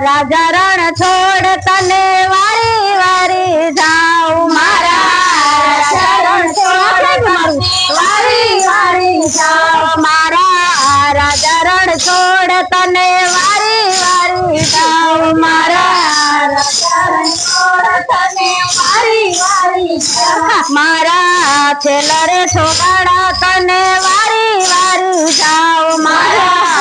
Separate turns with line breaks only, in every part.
રાજા રણ છોડ તને વારી વારી જાઉં. મારા ચરણ છોડ વારી મારા રાજા છોડ તને વારી વારી જાઉં. મારા મારા છેલરે છોગાડા તને વારી વારી જાઉં. મારા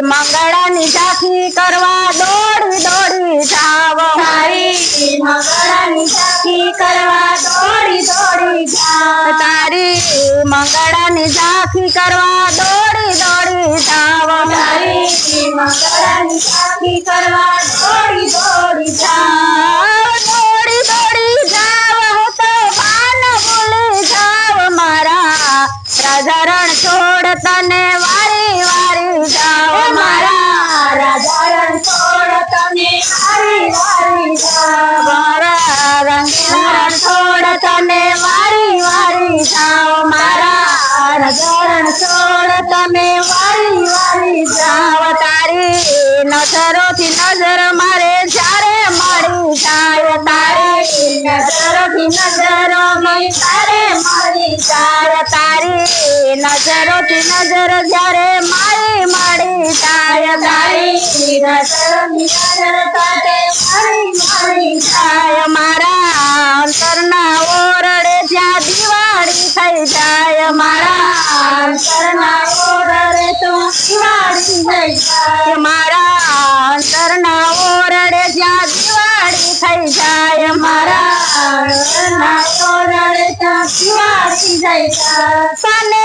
મંગળાની ઝાંખી કરવા દોડી દોડી જાવ તારી મંગળાની ઝાંખી કરવા દોડી દોડી જાવ તારી મંગળાની ઝાંખી કરવા દોડી દોડી જાવ તારી મંગળાની ઝાંખી કરવા દોડી દોડી જાવ મારા રાજા રણ છોડ તમે વારી વારી જાવ તારી નજરોથી નજર મારે જ્યારે મળી જાય તારી નજરોથી નજરો મેં તારે મળી જાય તારી નજરોથી નજર જ્યારે મારી મળી જાય તારી નજરોથી નજર તારે જાય. મારા અંતરના ઓરડે જ્યાં દિવાળી થઈ જાય, મારા અંતરના ઓરડે ત્યાં દિવાળી થઈ જાય.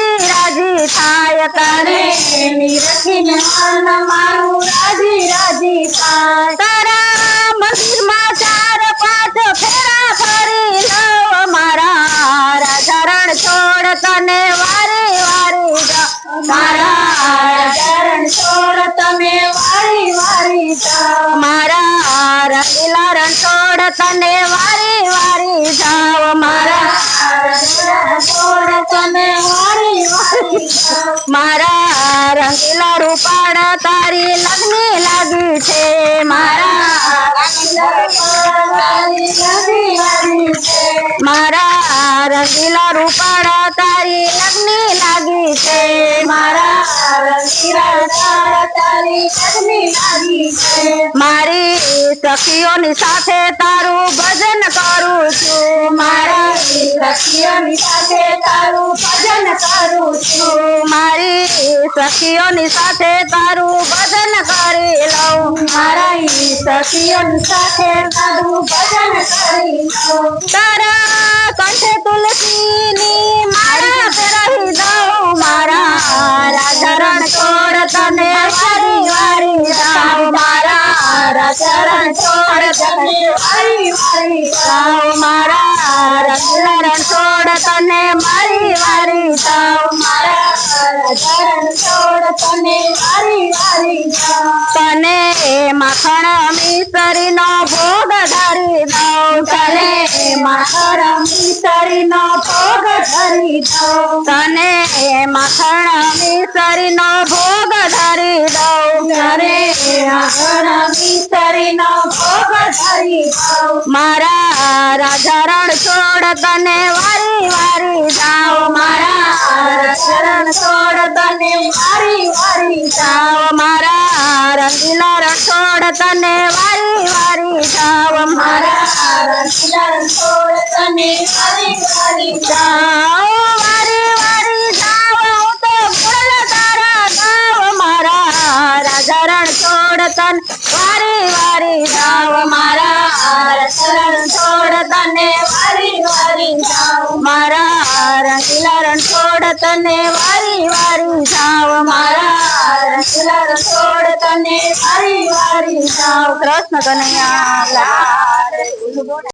થાય તને નિરખીને મારું મારા રંગીલા તારી લગ્ની લાગી છે મારા. મારા રંગીલા રૂપાડા તારી લગ્ની લાગી છે મારા. મારી સખીઓની સાથે તારું ભજન કરું છું. મારી સખીઓની સાથે તારું ભજન કરું છું. સખીઓની સાથે તારું ભજન કરી લઉં મારી સખીઓની સાથે તારું ભજન કરી લઉં તારા કંઠે તુલસીની માળા પહેરાવી દઉં મારા રાજા રણ છોડ તને વારી વારી જાઉં મારા રાજા રણ છોડ તને વારી વારી જાઉં મારા રાજા રણ છોડ તને મારી વારી જાઉં મારા તને વારી જાઉં તને માખણ મિસરીનો ભોગ ધરી દઉં. તને માખણ મિસરીનો ભોગ ધરી દઉં. તને માખણ મિસરીનો ભોગ ધરી દઉં. તને માખણ મિસરી નો ભોગ ધરી પાઉં. મારા રાજા રણ છોડ તને વારી વારી જાઓ. મારા ચરણ છોડ તને મારા રંગીલા રણ છોડ તને વારી વારી મારા રંગીલા હું તો મારા રાજા રણ છોડ તન વારી વારી જાઓ મારા ચરણ છોડ તને વારી મારા રંગીલા રણ છોડ તને વારી જાઓ મારા રંગીલા રણ છોડ તને વારી વારી જાઓ કૃષ્ણ કનૈયા, લાલ.